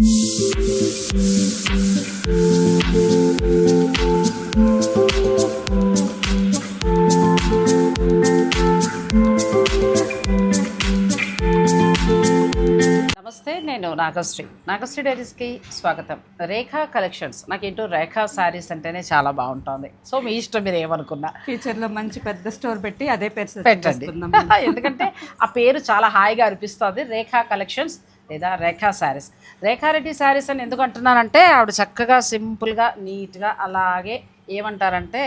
నమస్తే నేను నాగశ్రీ. నాగశ్రీ డైరీస్కి స్వాగతం. రేఖా కలెక్షన్స్. నాకేంటో రేఖా శారీస్ అంటేనే చాలా బాగుంటుంది. సో మీ ఇష్టం మీరు ఏమనుకున్నా. ఫ్యూచర్లో మంచి పెద్ద స్టోర్ పెట్టి అదే పేరు పెట్టండి. ఎందుకంటే ఆ పేరు చాలా హాయిగా అనిపిస్తుంది. రేఖా కలెక్షన్స్. లేదా రేఖా శారీస్. రేఖారెడ్డి శారీస్ అని ఎందుకు అంటున్నానంటే ఆవిడ చక్కగా సింపుల్గా నీట్గా అలాగే ఏమంటారంటే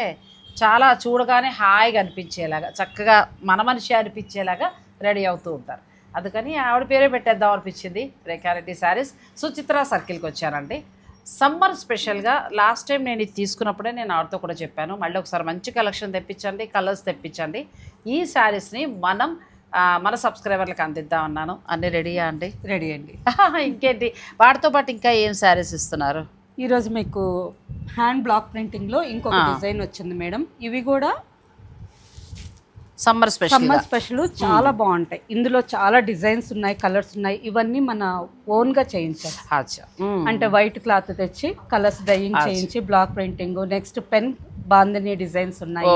చాలా చూడగానే హాయిగా అనిపించేలాగా చక్కగా మన మనిషి అనిపించేలాగా రెడీ అవుతూ ఉంటారు. అందుకని ఆవిడ పేరే పెట్టేద్దాం అనిపించింది రేఖారెడ్డి శారీస్. సుచిత్ర సర్కిల్కి వచ్చానండి. సమ్మర్ స్పెషల్గా లాస్ట్ టైం నేను ఇది తీసుకున్నప్పుడే నేను ఆవిడతో కూడా చెప్పాను. మళ్ళీ ఒకసారి మంచి కలెక్షన్ తెప్పించండి కలర్స్ తెప్పించండి. ఈ శారీస్ని మనం మన సబ్స్క్రైబర్లకు అందిద్దాం అన్నాను. అన్నీ రెడీయా అండి? రెడీ అండి. ఇంకేంటి? వాటితో పాటు ఇంకా ఏం శారీస్ ఇస్తున్నారు? ఈ రోజు మీకు హ్యాండ్ బ్లాక్ ప్రింటింగ్లో ఇంకొక. డిజైన్ వచ్చింది మేడం. ఇవి కూడా సమ్మర్ స్పెషల్ సమ్మర్ స్పెషల్ చాలా బాగుంటాయి. ఇందులో చాలా డిజైన్స్ ఉన్నాయి కలర్స్ ఉన్నాయి. ఇవన్నీ మన ఓన్గా మ్మ్. అంటే వైట్ క్లాత్ తెచ్చి కలర్స్ డైయింగ్. చేయించి block printing next pen bandhani designs ఉన్నాయి.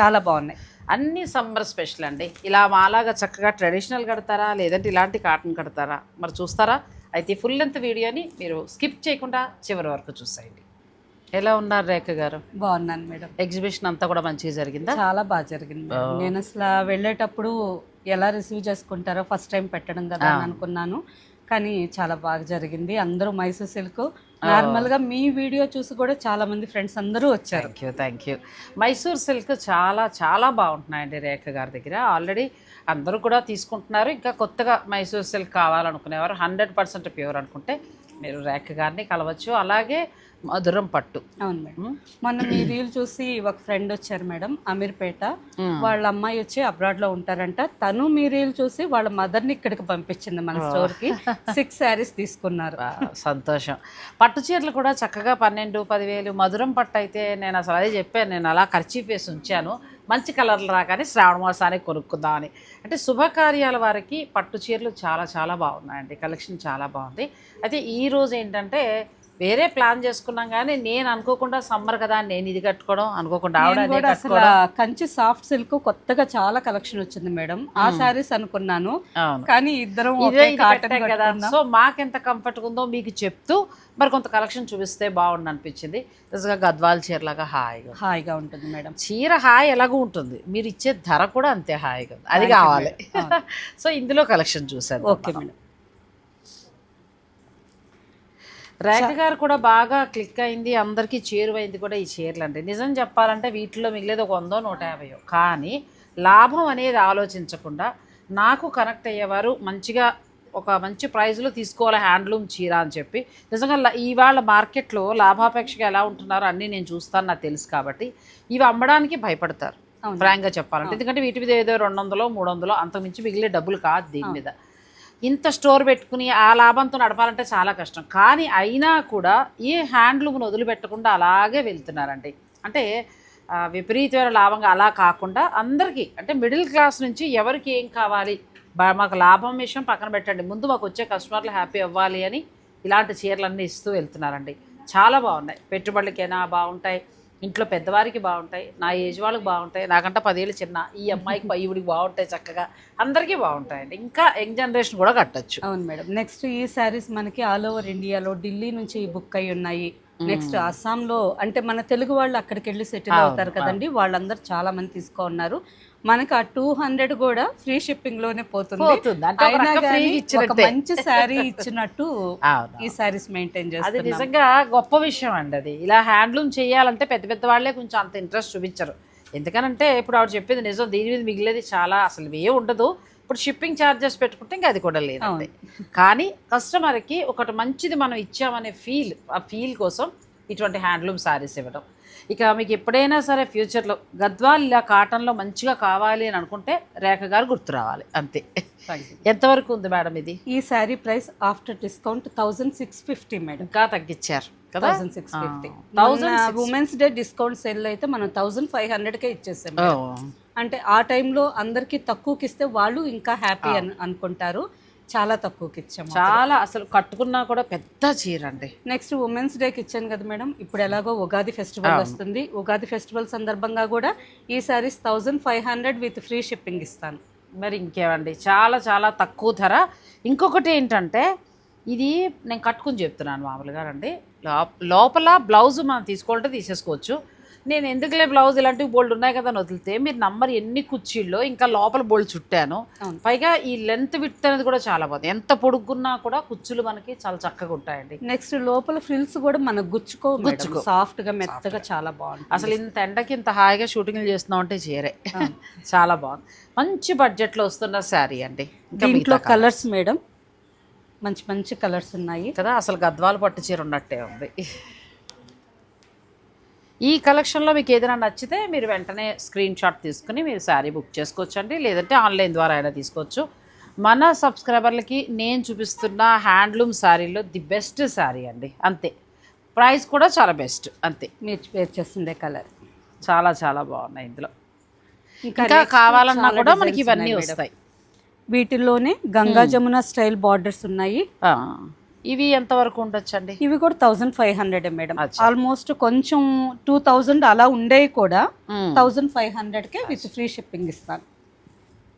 చాలా బాగున్నాయి. అన్ని సమ్మర్ స్పెషల్ అండి. ఇలా మాలాగా చక్కగా ట్రెడిషనల్ కడతారా లేదంటే ఇలాంటి కాటన్ కడతారా మరి చూస్తారా? అయితే ఫుల్ లెంత్ వీడియోని మీరు స్కిప్ చేయకుండా చివరి వరకు చూసేయండి. ఎలా ఉన్నారు రేఖ గారు? బాగున్నాను మేడం. ఎగ్జిబిషన్ అంతా కూడా మంచిగా జరిగిందా? చాలా బాగా జరిగింది మేడం. నేను అసలు వెళ్ళేటప్పుడు ఎలా రిసీవ్ చేసుకుంటారో ఫస్ట్ టైం పెట్టడం కదా అని అనుకున్నాను. కానీ చాలా బాగా జరిగింది. అందరూ మైసూర్ సిల్క్ నార్మల్గా మీ వీడియో చూసి కూడా చాలా మంది ఫ్రెండ్స్ అందరూ వచ్చారు. Thank you thank you Mysore silk చాలా చాలా బాగుంటున్నాయండి రేఖ గారి దగ్గర. ఆల్రెడీ అందరూ కూడా తీసుకుంటున్నారు. ఇంకా కొత్తగా మైసూర్ సిల్క్ కావాలనుకునేవారు హండ్రెడ్ పర్సెంట్ ప్యూర్ అనుకుంటే మీరు రేఖ గారిని కలవచ్చు. అలాగే మధురం పట్టు. అవును మేడం. మొన్న మీ రీల్ చూసి ఒక ఫ్రెండ్ వచ్చారు మేడం అమీర్పేట. వాళ్ళ అమ్మాయి వచ్చి అబ్రాడ్లో ఉంటారంట. తను మీ రీల్ చూసి వాళ్ళ మదర్ని ఇక్కడికి పంపించింది మన స్టోర్కి. సిక్స్ శారీస్ తీసుకున్నారు. సంతోషం. పట్టు చీరలు కూడా చక్కగా పన్నెండు పదివేలు మధురం పట్టు అయితే నేను అసలు అదే చెప్పాను. నేను అలా ఖర్చు వేసి ఉంచాను. మంచి కలర్లు రాగానే శ్రావణ మాసానికి కొనుక్కుందామని. అంటే శుభకార్యాల వారికి పట్టు చీరలు చాలా చాలా బాగున్నాయండి. కలెక్షన్ చాలా బాగుంది. అయితే ఈ రోజు ఏంటంటే వేరే ప్లాన్ చేసుకున్నాం కానీ నేను అనుకోకుండా సమ్మర్ కదా నేను ఇది కట్టుకోవడం అనుకోకుండా ఆవిడ అసలు కంచి సాఫ్ట్ సిల్క్ కొత్తగా చాలా కలెక్షన్ వచ్చింది మేడం. ఆ శారీస్ అనుకున్నాను. కానీ ఇద్దరం కదా. సో మాకెంత కంఫర్ట్గా ఉందో మీకు చెప్తూ మరి కొంత కలెక్షన్ చూపిస్తే బాగుండు అనిపించింది. నిజంగా గద్వాల చీరలాగా హాయిగా. హాయిగా ఉంటుంది మేడం. చీర హాయి ఎలాగూ ఉంటుంది. మీరు ఇచ్చే ధర కూడా అంతే హాయిగా అది కావాలి. సో ఇందులో కలెక్షన్ చూసాను ఓకే మేడం. రేఖ గారు కూడా బాగా క్లిక్ అయింది అందరికీ చేరువైంది కూడా ఈ చీరలు అండి నిజం చెప్పాలంటే వీటిలో మిగిలేదు ఒక వందో నూట యాభైయో. కానీ లాభం అనేది ఆలోచించకుండా నాకు కనెక్ట్ అయ్యేవారు మంచిగా ఒక మంచి ప్రైజ్లో తీసుకోవాలి హ్యాండ్లూమ్ చీర అని చెప్పి. నిజంగా ఇవాళ మార్కెట్లో లాభాపేక్షగా ఎలా ఉంటున్నారో అన్నీ నేను చూస్తాను నాకు తెలుసు కాబట్టి. ఇవి అమ్మడానికి భయపడతారు. ఫ్రాంక్గా చెప్పాలంటే. ఎందుకంటే వీటి మీద ఏదో రెండు వందలో మూడు వందలో అంతకుమించి మిగిలే డబ్బులు కాదు దీని మీద. ఇంత స్టోర్ పెట్టుకుని ఆ లాభంతో నడపాలంటే చాలా కష్టం. కానీ అయినా కూడా ఈ హ్యాండ్లూమ్ను వదిలిపెట్టకుండా అలాగే వెళ్తున్నారండి. అంటే విపరీతమైన లాభంగా అలా కాకుండా అందరికీ అంటే మిడిల్ క్లాస్ నుంచి ఎవరికి ఏం కావాలి? మాకు లాభం విషయం పక్కన పెట్టండి. ముందు మాకు వచ్చే కస్టమర్లు హ్యాపీ అవ్వాలి అని ఇలాంటి చీరలన్నీ ఇస్తూ వెళ్తున్నారండి. చాలా బాగున్నాయి. పెట్టుబడులకైనా బాగుంటాయి. ఇంట్లో పెద్దవారికి బాగుంటాయి నా ఏజ్ వాళ్ళకి బాగుంటాయి నాకంటే పదేళ్ళు చిన్న ఈ అమ్మాయికి ఈవిడికి బాగుంటాయి చక్కగా అందరికీ బాగుంటాయండి. ఇంకా యంగ్ జనరేషన్ కూడా కట్టచ్చు. అవును మేడం. నెక్స్ట్ ఈ శారీస్ మనకి ఆల్ ఓవర్ ఇండియాలో ఢిల్లీ నుంచి బుక్ అయి ఉన్నాయి. నెక్స్ట్ అస్సాంలో అంటే మన తెలుగు వాళ్ళు అక్కడికి వెళ్ళి సెటిల్ అవుతారు కదండి వాళ్ళందరూ చాలా మంది తీసుకో ఉన్నారు. మనకి ఆ టూ హండ్రెడ్ కూడా ఫ్రీ షిప్పింగ్లోనే పోతుంది. అయినా. మంచి శారీ ఇచ్చినట్టు. ఈ శారీస్ మెయింటైన్ అది చేస్తున్నాం. నిజంగా గొప్ప విషయం అండి అది. ఇలా హ్యాండ్లూమ్ చేయాలంటే పెద్ద పెద్ద వాళ్ళే కొంచెం అంత ఇంట్రెస్ట్ చూపించరు. ఎందుకనంటే ఇప్పుడు ఆవిడ చెప్పింది నిజం దీని మీద మిగిలేది చాలా అసలు ఏ ఉండదు. ఇప్పుడు షిప్పింగ్ ఛార్జెస్ పెట్టుకుంటే ఇంకా అది కూడా లేదు. కానీ కస్టమర్కి ఒకటి మంచిది మనం ఇచ్చామనే ఫీల్ ఆ ఫీల్ కోసం ఇటువంటి హ్యాండ్లూమ్ శారీస్ ఇవ్వడం. ఇక మీకు ఎప్పుడైనా సరే ఫ్యూచర్లో గద్వాల్ ఇలా కాటన్లో మంచిగా కావాలి అని అనుకుంటే రేఖ గారు గుర్తు రావాలి. అంతే. ఎంతవరకు ఉంది మేడం ఇది? ఈ sari price after discount thousand six fifty madam. ఇంకా తగ్గించారు six fifty. Thousand women's day discount sale అయితే మనం థౌసండ్ ఫైవ్ హండ్రెడ్కే ఇచ్చేసాం అంటే ఆ టైంలో అందరికి తక్కువకి ఇస్తే వాళ్ళు ఇంకా హ్యాపీ అని అనుకుంటారు. చాలా తక్కువకి ఇచ్చాము చాలా అసలు కట్టుకున్నా కూడా పెద్ద చీర అండి. నెక్స్ట్ ఉమెన్స్ డేకి ఇచ్చాను కదా మేడం. ఇప్పుడు ఎలాగో ఉగాది ఫెస్టివల్ వస్తుంది. ఉగాది ఫెస్టివల్ సందర్భంగా కూడా ఈ saris thousand five hundred with free shipping ఇస్తాను. మరి ఇంకేమండి? చాలా చాలా తక్కువ ధర. ఇంకొకటి ఏంటంటే ఇది నేను కట్టుకుని చెప్తున్నాను మామూలుగా అండి లోపల బ్లౌజ్ మనం తీసుకోవాలంటే తీసేసుకోవచ్చు. నేను ఎందుకులే బ్లౌజ్ ఇలాంటివి బోల్డ్ ఉన్నాయి కదా అని వదిలితే మీరు నంబర్ ఎన్ని కుర్చీల్లో ఇంకా లోపల బోల్డ్ చుట్టాను. పైగా ఈ లెంత్ విత్ అనేది కూడా చాలా బాగుంది. ఎంత పొడుగున్నా కూడా కుచ్చులు మనకి చాలా చక్కగా ఉంటాయండి. నెక్స్ట్ లోపల ఫ్రిల్స్ కూడా మనకు గుచ్చుకో గుచ్చుకో. సాఫ్ట్గా మెత్తగా చాలా బాగుంటుంది. అసలు ఇంత ఎండకి ఇంత హాయిగా షూటింగ్లు చేస్తున్నాం అంటే చీరే చాలా బాగుంది. మంచి బడ్జెట్లో వస్తున్న శారీ అండి. దీంట్లో కలర్స్ మేడం. మంచి మంచి కలర్స్ ఉన్నాయి. కదా అసలు గద్వాలు పట్టు చీర ఉన్నట్టే ఉంది. ఈ కలెక్షన్లో మీకు ఏదైనా నచ్చితే మీరు వెంటనే స్క్రీన్ షాట్ తీసుకుని మీరు శారీ బుక్ చేసుకోవచ్చు అండి లేదంటే ఆన్లైన్ ద్వారా అయినా తీసుకోవచ్చు. మన సబ్స్క్రైబర్లకి నేను చూపిస్తున్న హ్యాండ్లూమ్ శారీలో ది బెస్ట్ శారీ అండి. అంతే. ప్రైస్ కూడా చాలా బెస్ట్. అంతే. మీరు వేర్ చేస్తుండే కలర్. చాలా చాలా బాగున్నాయి ఇందులో. ఇంకా కావాలన్నా కూడా మనకి ఇవన్నీ. వస్తాయి. వీటిల్లోనే గంగా జమున స్టైల్ బార్డర్స్ ఉన్నాయి. ఇవి ఎంతవరకు ఉండొచ్చండి? ఇవి కూడా thousand five hundred madam. Almost కొంచెం టూ థౌజండ్ అలా ఉండేవి కూడా. థౌజండ్ ఫైవ్ హండ్రెడ్కే విత్ ఫ్రీ షిప్పింగ్ ఇస్తాను.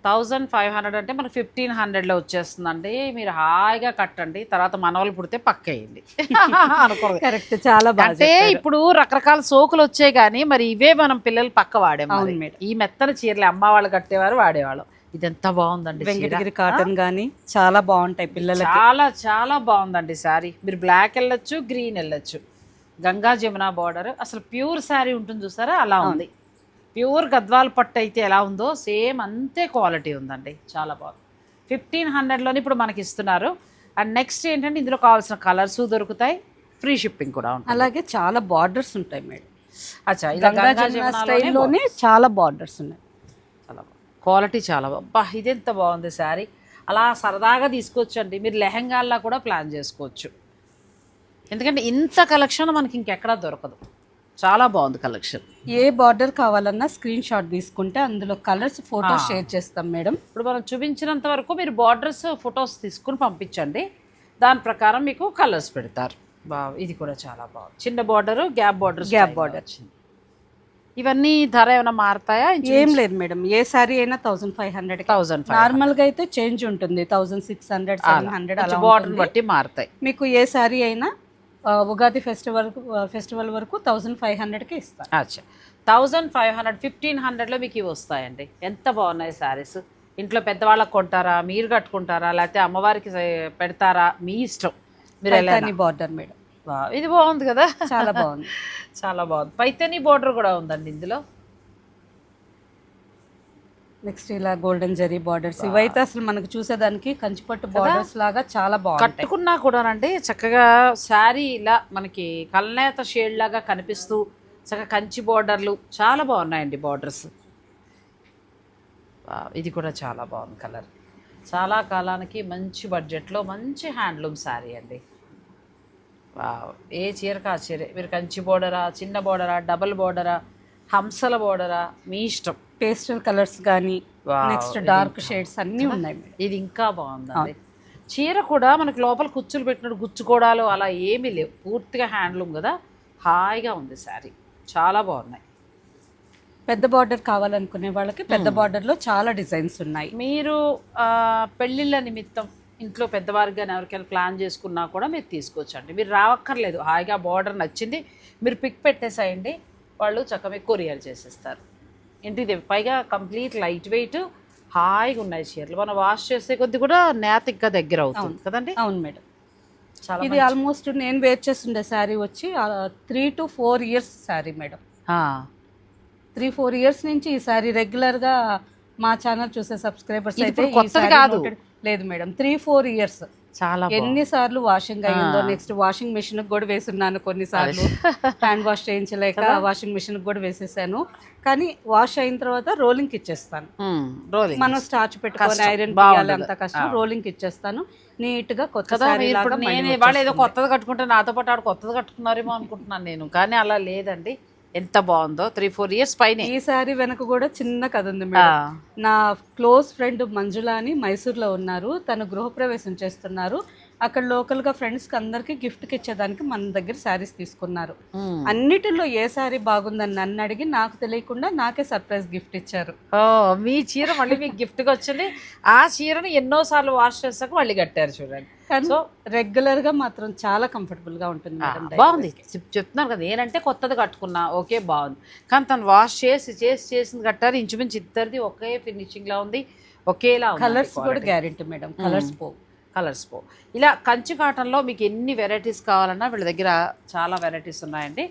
థౌజండ్ ఫైవ్ హండ్రెడ్ అంటే మనకు ఫిఫ్టీన్ హండ్రెడ్లో వచ్చేస్తుందండి. మీరు హాయిగా కట్టండి. తర్వాత మనవాళ్ళు పుడితే పక్కేయండి. అనుకోరు. కరెక్ట్ చాలా అంటే ఇప్పుడు రకరకాల సోకులు వచ్చాయి కానీ మరి ఇవే మనం పిల్లలు పక్క వాడాం మరి. అవును మేడం. ఈ మెత్తని చీరలు అమ్మ వాళ్ళు కట్టేవారు వాడేవాళ్ళు. ఇది ఎంత బాగుందండి. వెంకటగిరి కాటన్ గానీ చాలా బాగుంటాయి పిల్లలకి. చాలా చాలా బాగుందండి శారీ. మీరు బ్లాక్ వెళ్ళొచ్చు గ్రీన్ వెళ్ళొచ్చు. గంగా జమున బార్డర్ అసలు ప్యూర్ శారీ ఉంటుంది చూసారా? అలా ఉంది. ప్యూర్ గద్వాల్ పట్టు అయితే ఎలా ఉందో సేమ్ అంతే క్వాలిటీ ఉందండి. చాలా బాగుంది. ఫిఫ్టీన్ హండ్రెడ్లోని ఇప్పుడు మనకి ఇస్తున్నారు. అండ్ నెక్స్ట్ ఏంటంటే ఇందులో కావాల్సిన కలర్స్ దొరుకుతాయి. ఫ్రీ షిప్పింగ్ కూడా ఉంటుంది. అలాగే చాలా బార్డర్స్ ఉంటాయి మేడం. అచ్చా గంగా జమున స్టైల్లోనే చాలా బార్డర్స్ ఉన్నాయి. క్వాలిటీ చాలా బా ఇది ఎంత బాగుంది శారీ. అలా సరదాగా తీసుకోవచ్చండి మీరు లెహంగాల్లో కూడా ప్లాన్ చేసుకోవచ్చు. ఎందుకంటే ఇంత కలెక్షన్ మనకి ఇంకెక్కడా దొరకదు. చాలా బాగుంది కలెక్షన్. ఏ బార్డర్ కావాలన్నా స్క్రీన్ షాట్ తీసుకుంటే అందులో కలర్స్ ఫోటో షేర్ చేస్తాం మేడం. ఇప్పుడు మనం చూపించినంత వరకు మీరు బార్డర్స్ ఫొటోస్ తీసుకుని పంపించండి. దాని ప్రకారం మీకు కలర్స్ పెడతారు. బా ఇది కూడా చాలా బాగుంది. చిన్న border gap border Gap border. ఇవన్నీ ధర ఏమైనా మారుతాయా? ఏం లేదు మేడం. ఏ సారీ అయినా థౌసండ్ ఫైవ్ హండ్రెడ్ థౌజండ్ నార్మల్గా అయితే చేంజ్ ఉంటుంది. Thousand six hundred seven hundred అలా బార్డర్. బట్టి మారుతాయి. మీకు ఏ సారీ అయినా ఉగాది ఫెస్టివల్ ఫెస్టివల్ వరకు థౌసండ్ ఫైవ్ హండ్రెడ్కి ఇస్తాను అచ్చా. థౌజండ్ ఫైవ్ హండ్రెడ్ ఫిఫ్టీన్ హండ్రెడ్లో మీకు ఇవి వస్తాయండి. ఎంత బాగున్నాయి శారీస్ ఇంట్లో పెద్దవాళ్ళకి కొంటారా? మీరు కట్టుకుంటారా? లేకపోతే అమ్మవారికి పెడతారా? మీ ఇష్టం. మీరు బార్డర్ మేడం. ఇది బాగుంది కదా. చాలా బాగుంది. చాలా బాగుంది. పైతని బోర్డర్ కూడా ఉందండి ఇందులో. నెక్స్ట్ ఇలా గోల్డెన్ జరీ బార్డర్స్ ఇవైతే అసలు మనకు చూసేదానికి కంచిపట్టు బార్డర్స్ లాగా చాలా బాగుంటాయి. కట్టుకున్నా కూడానండి చక్కగా శారీ ఇలా మనకి కల్నేత షేడ్ లాగా కనిపిస్తూ చక్కగా కంచి బోర్డర్లు చాలా బాగున్నాయండి బార్డర్స్ ఇది కూడా చాలా బాగుంది కలర్ చాలా కాలానికి మంచి బడ్జెట్లో మంచి హ్యాండ్లూమ్ శారీ అండి. ఏ చీరకు ఆ చీరే? మీరు కంచి బోర్డరా చిన్న బోర్డరా డబుల్ బోర్డరా హంసల బోర్డరా? మీ ఇష్టం. పేస్టల్ కలర్స్ కానీ నెక్స్ట్ డార్క్ షేడ్స్ అన్నీ ఉన్నాయి ఇది ఇంకా బాగుందండి. చీర కూడా మనకి లోపల కుచ్చులు పెట్టినట్టు గుచ్చుకోవడాలు అలా ఏమీ లేవు. పూర్తిగా హ్యాండ్లూమ్ కదా. హాయిగా ఉంది శారీ. చాలా బాగున్నాయి. పెద్ద బార్డర్ కావాలనుకునే వాళ్ళకి పెద్ద బార్డర్లో చాలా డిజైన్స్ ఉన్నాయి. మీరు పెళ్ళిళ్ళ నిమిత్తం ఇంట్లో పెద్దవారికి కానీ ఎవరికైనా ప్లాన్ చేసుకున్నా కూడా మీరు తీసుకోవచ్చండి. మీరు రావక్కర్లేదు. హాయిగా బార్డర్ నచ్చింది మీరు పిక్ పెట్టేసేయండి. వాళ్ళు చక్కగా మీకు కొరియర్ చేసేస్తారు. ఇంటిది పైగా కంప్లీట్ లైట్ వెయిట్ హాయిగా ఉన్నాయి చీరలు. మనం వాష్ చేసే కొద్ది కూడా నేత ఇంకా దగ్గర అవుతుంది కదండి? అవును మేడం. చాలా ఇది ఆల్మోస్ట్ నేను వేర్ చేస్తుండే శారీ వచ్చి three to four years sari madam. Three four years నుంచి ఈ శారీ రెగ్యులర్గా మా ఛానల్ చూసే సబ్స్క్రైబర్స్ అయితే కొత్తది కాదు. లేదు మేడం. త్రీ ఫోర్ ఇయర్స్ చాలా. ఎన్నిసార్లు వాషింగ్ అయ్యిందో నెక్స్ట్ వాషింగ్ మిషన్ కూడా వేసున్నాను కొన్నిసార్లు. హ్యాండ్ వాష్ చేయించలేక వాషింగ్ మిషన్ కూడా వేసేసాను. కానీ వాష్ అయిన తర్వాత రోలింగ్ ఇచ్చేస్తాను. రోలింగ్ మనం స్టార్చ్ పెట్టుకొని. ఐరన్ అంత కష్టం. రోలింగ్ ఇచ్చేస్తాను. నీట్గా కొత్త నేను ఏదో కొత్తది కట్టుకుంటే నాతో పాటు ఆడు కొత్తది కట్టుకున్నారేమో అనుకుంటున్నాను నేను. కానీ అలా లేదండి. ఎంత బాగుందో త్రీ ఫోర్ ఇయర్స్ పైన. ఈ సారీ వెనక కూడా చిన్న కథ ఉంది మేడం. నా క్లోజ్ ఫ్రెండ్ మంజుల అని మైసూర్లో ఉన్నారు. తను గృహప్రవేశం చేస్తున్నారు. అక్కడ లోకల్గా ఫ్రెండ్స్కి అందరికీ గిఫ్ట్కి ఇచ్చేదానికి మన దగ్గర శారీస్ తీసుకున్నారు. అన్నిటిలో ఏ శారీ బాగుందని నన్ను అడిగి నాకు తెలియకుండా నాకే సర్ప్రైజ్ గిఫ్ట్ ఇచ్చారు. మీ చీర మళ్ళీ మీకు గిఫ్ట్గా వచ్చింది. ఆ చీరను ఎన్నోసార్లు వాష్ చేసాక మళ్ళీ కట్టారు చూడండి. సో రెగ్యులర్గా మాత్రం చాలా కంఫర్టబుల్గా ఉంటుంది బాగుంది. చెప్- చెప్తున్నాను కదా నేనంటే కొత్తది కట్టుకున్నా ఓకే బాగుంది. కానీ తను వాష్ చేసి చేసి చేసింది కట్టారు. ఇంచుమించు ఇద్దరిది ఒకే ఫినిషింగ్ లా ఉంది ఒకేలా కలర్స్ కూడా గ్యారెంటీ మేడం కలర్స్ పోవు. కలర్స్ పో. ఇలా కంచి కాటన్లో మీకు ఎన్ని వెరైటీస్ కావాలన్నా వీళ్ళ దగ్గర చాలా వెరైటీస్ ఉన్నాయండి.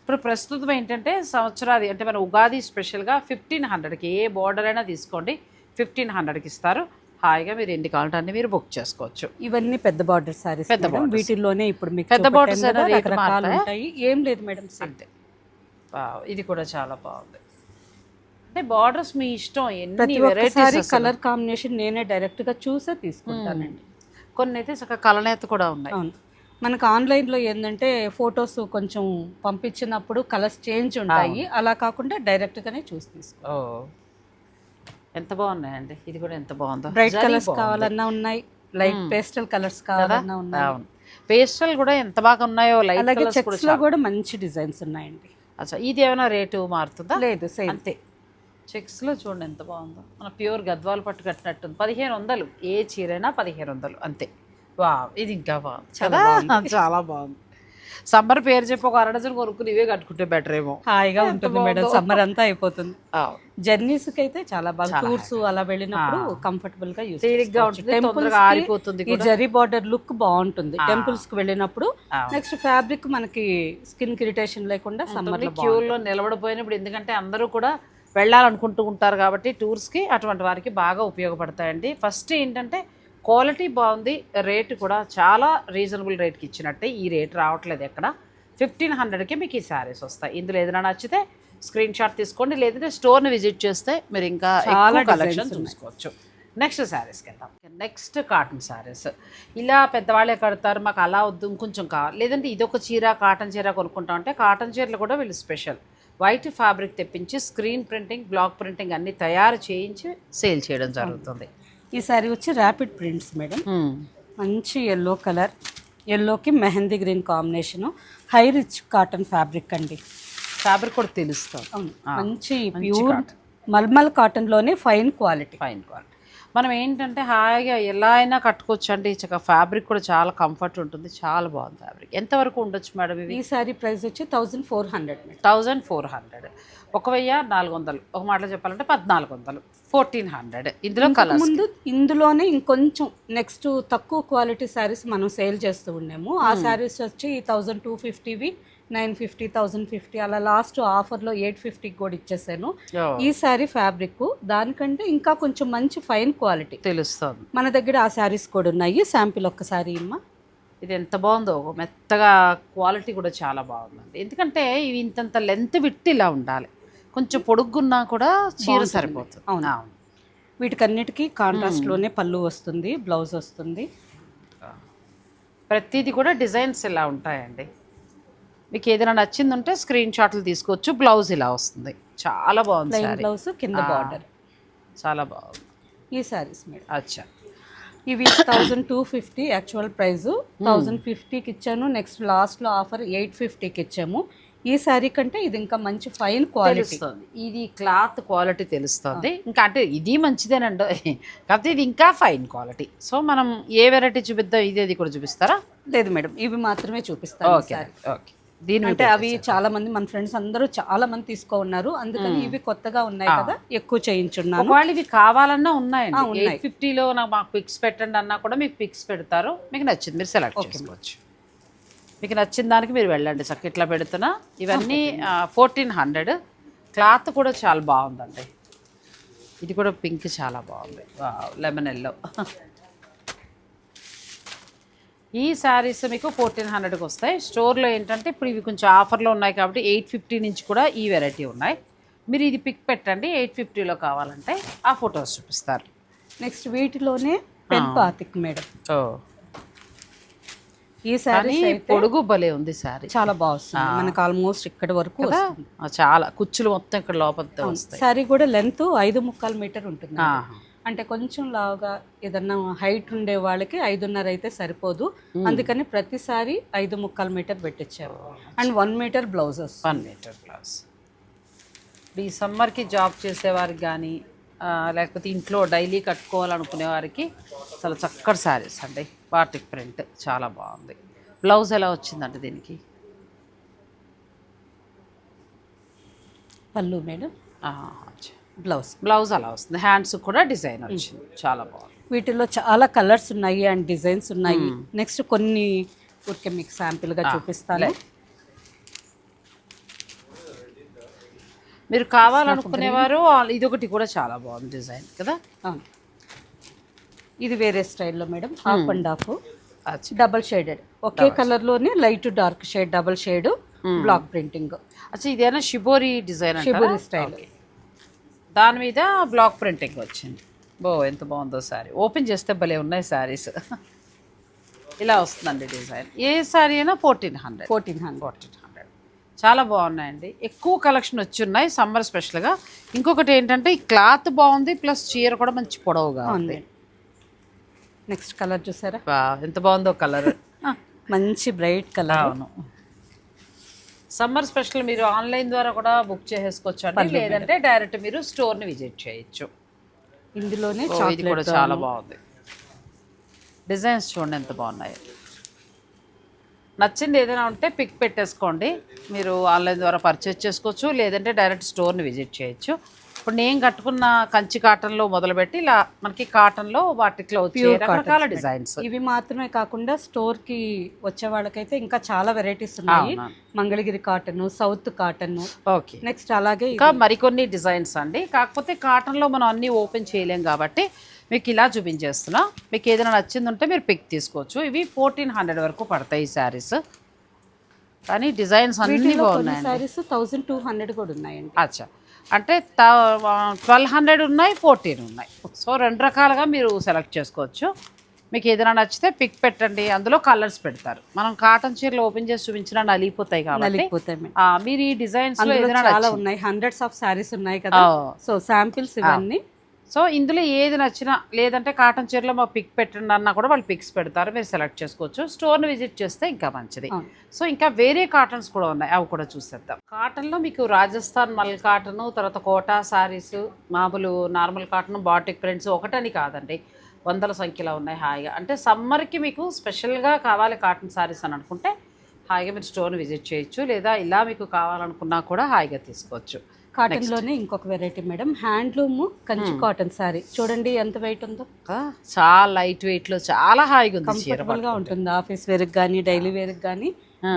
ఇప్పుడు ప్రస్తుతం ఏంటంటే సంవత్సరాది అంటే మన ఉగాది స్పెషల్గా ఫిఫ్టీన్ హండ్రెడ్కి ఏ బార్డర్ అయినా తీసుకోండి. ఫిఫ్టీన్ హండ్రెడ్కి ఇస్తారు. హాయిగా మీరు ఎన్ని కావాలంటే మీరు బుక్ చేసుకోవచ్చు. ఇవన్నీ పెద్ద బార్డర్ సారీస్ పెద్ద borders. వీటిల్లోనే ఇప్పుడు మీకు పెద్ద మారుతాయా? ఉంటాయి. ఏం లేదు మేడం అంతే. ఇది కూడా చాలా బాగుంది. అంటే బార్డర్స్ మీ ఇష్టం ఎన్ని వెరైటీస్ కలర్ కాంబినేషన్ నేనే డైరెక్ట్గా చూసే తీసుకుంటానండి. కొన్ని అయితే చక్కగా కలనేత కూడా ఉన్నాయి. అవును. మనకు ఆన్లైన్లో ఏంటంటే ఫొటోస్ కొంచెం పంపించినప్పుడు కలర్స్ చేంజ్ ఉంటాయి. అలా కాకుండా డైరెక్ట్ గానే చూసి తీసుకో. ఎంత బాగున్నాయండి. ఇది కూడా ఎంత బాగుందో. Bright colours. కావాలన్నా ఉన్నాయి. లైట్ పేస్టల్ కలర్స్ కావాలన్నా ఉన్నాయి. పేస్టల్ కూడా ఎంత బాగా ఉన్నాయో లైట్ అలాగే కలర్స్ కూడా చెక్స్లో కూడా మంచి డిజైన్స్ ఉన్నాయండి. అచ్చా. ఇది ఏమైనా రేటు మారుతుందా? లేదు సేమ్. అంతే. చెక్స్లో చూడండి ఎంత బాగుందో. మన ప్యూర్ గద్వాలు పట్టు కట్టినట్టుంది. పదిహేను వందలు. ఏ చీరైనా పదిహేను వందలు. అంతే. వా ఇది ఇంకా బాగుంది చాలా? చాలా బాగుంది. సమ్మర్ పేరు చెప్పి ఒక అర డజన్ కొనుక్కుని ఇవే కట్టుకుంటే బెటర్ ఏమో. హాయిగా ఉంటుంది మేడం. సమ్మర్ అంతా అయిపోతుంది. జర్నీస్కి అయితే చాలా బాగా టూర్స్ అలా వెళ్ళినప్పుడు కంఫర్టబుల్గా యూస్ తేలిగ్గా ఉంటుంది. ఆరిపోతుంది ఈ జరీ బార్డర్ లుక్ బాగుంటుంది. టెంపుల్స్కి వెళ్ళినప్పుడు. నెక్స్ట్ ఫ్యాబ్రిక్ మనకి స్కిన్ ఇరిటేషన్ లేకుండా సమ్మర్లో క్యూలో నిలబడిపోయినప్పుడు ఎందుకంటే అందరూ కూడా వెళ్ళాలనుకుంటూ ఉంటారు కాబట్టి టూర్స్కి అటువంటి వారికి బాగా ఉపయోగపడతాయండి. ఫస్ట్ ఏంటంటే క్వాలిటీ బాగుంది రేటు కూడా చాలా రీజనబుల్ రేట్కి ఇచ్చినట్టే ఈ రేట్ రావట్లేదు ఎక్కడ. ఫిఫ్టీన్ హండ్రెడ్కి మీకు ఈ శారీస్ వస్తాయి. ఇందులో ఏదైనా నచ్చితే స్క్రీన్ షాట్ తీసుకోండి లేదంటే స్టోర్ని విజిట్ చేస్తే మీరు ఇంకా చాలా కలెక్షన్ చూసుకోవచ్చు. నెక్స్ట్ శారీస్కి వెళ్దాం. Next cotton saris. ఇలా పెద్దవాళ్ళే కడతారు మాకు అలా వద్దు ఇంకొంచెం కావాలి లేదంటే ఇదొక చీర కాటన్ చీర కొనుక్కుంటాం అంటే కాటన్ చీరలు కూడా వీళ్ళు స్పెషల్. వైట్ ఫ్యాబ్రిక్ తెప్పించి స్క్రీన్ ప్రింటింగ్ బ్లాక్ ప్రింటింగ్ అన్ని తయారు చేయించి సేల్ చేయడం జరుగుతుంది. ఈ సారీ వచ్చి ర్యాపిడ్ ప్రింట్స్ మేడం. మంచి ఎల్లో కలర్. ఎల్లోకి mehndi green combination. High rich cotton fabric అండి. ఫ్యాబ్రిక్ కూడా తెలుస్తుంది. మంచి ప్యూర్ మల్మల్ కాటన్లోనే ఫైన్ క్వాలిటీ. Fine quality. మనం ఏంటంటే హాయిగా ఎలా అయినా కట్టుకోవచ్చు అండి ఫ్యాబ్రిక్ కూడా చాలా కంఫర్ట్ ఉంటుంది. చాలా బాగుంది ఫ్యాబ్రిక్. ఎంతవరకు ఉండొచ్చు మేడం ఇవి? ఈ సారీ ప్రైస్ వచ్చి thousand four hundred thousand four hundred. ఒక వెయ్యి నాలుగు వందలు. ఒక మాటలో చెప్పాలంటే పద్నాలుగు వందలు. Fourteen hundred. ఇందులో కలర్స్. ముందు ఇందులోనే ఇంకొంచెం నెక్స్ట్ తక్కువ క్వాలిటీ శారీస్ మనం సేల్ చేస్తూ ఉన్నాము ఆ శారీస్ వచ్చి థౌజండ్ టూ ఫిఫ్టీవి. నైన్ ఫిఫ్టీ థౌజండ్ ఫిఫ్టీ అలా లాస్ట్ ఆఫర్లో ఎయిట్ ఫిఫ్టీకి కూడా ఇచ్చేసాను. ఈ శారీ ఫ్యాబ్రిక్ దానికంటే ఇంకా కొంచెం మంచి ఫైన్ క్వాలిటీ. తెలుస్తుంది. మన దగ్గర ఆ శారీస్ కూడా ఉన్నాయి. శాంపిల్ ఒక్కసారి ఇమ్మా. ఇది ఎంత బాగుందో. మెత్తగా క్వాలిటీ కూడా చాలా బాగుందండి. ఎందుకంటే ఇవి ఇంతంత లెంత్ విట్టి ఇలా ఉండాలి. కొంచెం పొడుగున్నా కూడా చీర సరిపోతుంది. అవును. అవును వీటికన్నిటికీ కాంట్రాస్ట్లోనే పళ్ళు వస్తుంది బ్లౌజ్ వస్తుంది. ప్రతిదీ కూడా డిజైన్స్ ఇలా ఉంటాయండి. మీకు ఏదైనా నచ్చింది ఉంటే స్క్రీన్ షాట్లు తీసుకోవచ్చు. బ్లౌజ్ ఇలా వస్తుంది. చాలా బాగుంది బ్లౌజ్ కింద బార్డర్. చాలా బాగుంది. ఈ శారీస్ మేడం. అచ్చా. ఇవి thousand two fifty actual price thousand ఫిఫ్టీకి ఇచ్చాను. నెక్స్ట్ లాస్ట్లో ఆఫర్ ఎయిట్ ఫిఫ్టీకి ఇచ్చాము. ఈ శారీ కంటే ఇది ఇంకా మంచి ఫైన్ క్వాలిటీ ఇది క్లాత్ క్వాలిటీ తెలుస్తుంది. ఇంకా అంటే ఇది మంచిదేనండి. కాకపోతే ఇది ఇంకా ఫైన్ క్వాలిటీ సో మనం ఏ వెరైటీ చూపిద్దాం? ఇది అది కూడా చూపిస్తారా? లేదు మేడం. ఇవి మాత్రమే చూపిస్తాను ఈ ఓకే. ఓకే. దీని అంటే అవి చాలా మంది మన ఫ్రెండ్స్ అందరూ చాలా మంది తీసుకో ఉన్నారు. అందుకని ఇవి కొత్తగా ఉన్నాయి కదా ఎక్కువ చేయించున్నాను. ఒకవేళ ఇవి కావాలన్నా ఉన్నాయండి. ఎయిట్ ఫిఫ్టీలో నాకు మాకు పిక్స్ పెట్టండి అన్నా కూడా మీకు పిక్స్ పెడతారు. మీకు నచ్చింది మీరు సెలెక్ట్ చేసుకోవచ్చు. మీకు నచ్చిన దానికి మీరు వెళ్ళండి. చక్క ఇట్లా పెడుతున్నా. ఇవన్నీ ఫోర్టీన్ హండ్రెడ్ క్లాత్ కూడా చాలా బాగుందండి. ఇది కూడా పింక్ చాలా బాగుంది. Lemon yellow. ఈ శారీస్ మీకు ఫోర్టీన్ హండ్రెడ్కి వస్తాయి. స్టోర్లో ఏంటంటే ఇప్పుడు ఇవి కొంచెం ఆఫర్లో ఉన్నాయి కాబట్టి ఎయిట్ ఫిఫ్టీ నుంచి కూడా ఈ వెరైటీ ఉన్నాయి. మీరు ఇది పిక్ పెట్టండి. ఎయిట్ ఫిఫ్టీలో కావాలంటే ఆ ఫొటోస్ చూపిస్తారు. నెక్స్ట్ వీటిలోనే పాతిక్ మేడం. ఓ. ఈ అయితే పొడుగు భలే ఉంది శారీ. చాలా బాగుంది. మనకు ఆల్మోస్ట్ ఇక్కడ వరకు చాలా. కుచ్చులు మొత్తం ఇక్కడ వస్తాయి. శారీ కూడా లెంత్ ఐదు ముక్కాలు మీటర్ ఉంటుంది. అంటే కొంచెం లావుగా ఏదన్నా హైట్ ఉండే వాళ్ళకి ఐదున్నర అయితే సరిపోదు. అందుకని ప్రతిసారి ఐదు ముక్కాలు మీటర్ పెట్టించారు and one metre blouses. One metre plus ఈ సమ్మర్కి జాబ్ చేసేవారికి కానీ లేకపోతే ఇంట్లో డైలీ కట్టుకోవాలనుకునే వారికి చాలా చక్కటి శారీస్ అండి. బాటిక్ ప్రింట్ చాలా బాగుంది. బ్లౌజ్ ఎలా వచ్చిందండి దీనికి? పళ్ళు మేడం. బ్లౌజ్. బ్లౌజ్ అలా వస్తుంది. హ్యాండ్స్ కూడా డిజైన్ వచ్చింది. చాలా బాగుంది. వీటిలో చాలా కలర్స్ ఉన్నాయి అండ్ డిజైన్స్ ఉన్నాయి. నెక్స్ట్ కొన్ని ఊరికే మీకు sample గా చూపిస్తాను. మీరు కావాలనుకునేవారు ఇదొకటి కూడా చాలా బాగుంది డిజైన్ కదా. ఇది వేరే స్టైల్లో madam. Half and half double shaded ఒకే కలర్లోనే light dark shade double shade block printing అచ్చా ఇదేనా షిబోరి డిజైన్ షిబురి స్టైల్ దాని మీద బ్లాక్ ప్రింటింగ్ వచ్చింది. బో ఎంత బాగుందో శారీ ఓపెన్ చేస్తే భలే ఉన్నాయి శారీస్ ఇలా వస్తుందండి డిజైన్. ఏ శారీ అయినా fourteen hundred fourteen hundred fourteen hundred చాలా బాగున్నాయండి. ఎక్కువ కలెక్షన్ వచ్చి ఉన్నాయి. సమ్మర్ స్పెషల్గా ఇంకొకటి ఏంటంటే ఈ క్లాత్ బాగుంది ప్లస్ చీర కూడా మంచి పొడవుగా ఉంది. నెక్స్ట్ కలర్ చూసారా? ఎంత బాగుందో కలర్. మంచి బ్రైట్ కలర్. అవును. సమ్మర్ స్పెషల్ మీరు ఆన్లైన్ ద్వారా కూడా బుక్ చేసేసుకోవచ్చు అండి. లేదంటే డైరెక్ట్ మీరు స్టోర్ని విజిట్ చేయొచ్చు. ఇందులోనే ఇది కూడా చాలా బాగుంది. డిజైన్స్ చూడండి ఎంత బాగున్నాయి. నచ్చింది ఏదైనా ఉంటే పిక్ పెట్టేసుకోండి. మీరు ఆన్లైన్ ద్వారా పర్చేస్ చేసుకోవచ్చు. లేదంటే డైరెక్ట్ స్టోర్ని విజిట్ చేయొచ్చు. ఇప్పుడు నేను కట్టుకున్న కంచి కాటన్లో మొదలుపెట్టి ఇలా మనకి కాటన్లో వాటిలో వచ్చే రకరకాల డిజైన్స్. ఇవి మాత్రమే కాకుండా స్టోర్కి వచ్చే వాళ్ళకైతే ఇంకా చాలా వెరైటీస్ ఉన్నాయి. Mangalagiri cotton south cotton. Okay. Next అలాగే ఇంకా మరికొన్ని డిజైన్స్ అండి. కాకపోతే కాటన్లో మనం అన్నీ ఓపెన్ చేయలేం కాబట్టి మీకు ఇలా చూపించేస్తున్నా. మీకు ఏదైనా నచ్చింది ఉంటే మీరు పిక్ తీసుకోవచ్చు. ఇవి ఫోర్టీన్ హండ్రెడ్ వరకు పడతాయి ఈ శారీస్. కానీ డిజైన్స్ అన్నీ బాగున్నాయండి. సారీస్ థౌజండ్ టూ హండ్రెడ్ కూడా ఉన్నాయండి. అచ్చా. అంటే ట్వెల్వ్ హండ్రెడ్ ఉన్నాయి ఫోర్టీన్ ఉన్నాయి. సో రెండు రకాలుగా మీరు సెలెక్ట్ చేసుకోవచ్చు. మీకు ఏదైనా నచ్చితే పిక్ పెట్టండి. అందులో కలర్స్ పెడతారు. మనం కాటన్ చీరలు ఓపెన్ చేసి చూపించినా నలిగిపోతాయి కాబట్టి మీరు ఈ డిజైన్స్లో అందులో ఏదైనా చాలా నచ్చింది. ఉన్నాయి. హండ్రెడ్స్ ఆఫ్ సారీస్ ఉన్నాయి కదా. సో శాంపిల్స్ ఇవన్నీ. సో ఇందులో ఏది నచ్చినా లేదంటే కాటన్ చీరలో మా పిక్ పెట్టండి అన్నా కూడా వాళ్ళు పిక్స్ పెడతారు. మీరు సెలెక్ట్ చేసుకోవచ్చు. స్టోర్ని విజిట్ చేస్తే ఇంకా మంచిది. సో ఇంకా వేరే కాటన్స్ కూడా ఉన్నాయి. అవి కూడా చూసేద్దాం. కాటన్లో మీకు రాజస్థాన్ మల్ కాటన్ తర్వాత కోటా సారీస్ మామూలు నార్మల్ కాటన్ బాటిక్ ప్రింట్స్ ఒకటని కాదండి. వందల సంఖ్యలో ఉన్నాయి హాయిగా. అంటే సమ్మర్కి మీకు స్పెషల్గా కావాలి కాటన్ సారీస్ అని అనుకుంటే హాయిగా మీరు స్టోర్ని విజిట్ చేయొచ్చు. లేదా ఇలా మీకు కావాలనుకున్నా కూడా హాయిగా తీసుకోవచ్చు. కాటన్లోనే ఇంకొక variety madam handloom Kanchi cotton sari చూడండి ఎంత వెయిట్ ఉందో? చాలా లైట్ వెయిట్లో చాలా హాయిగా ఉంది కంఫర్టబుల్గా ఉంటుంది ఆఫీస్ వేర్ కానీ డైలీ వేర్ కానీ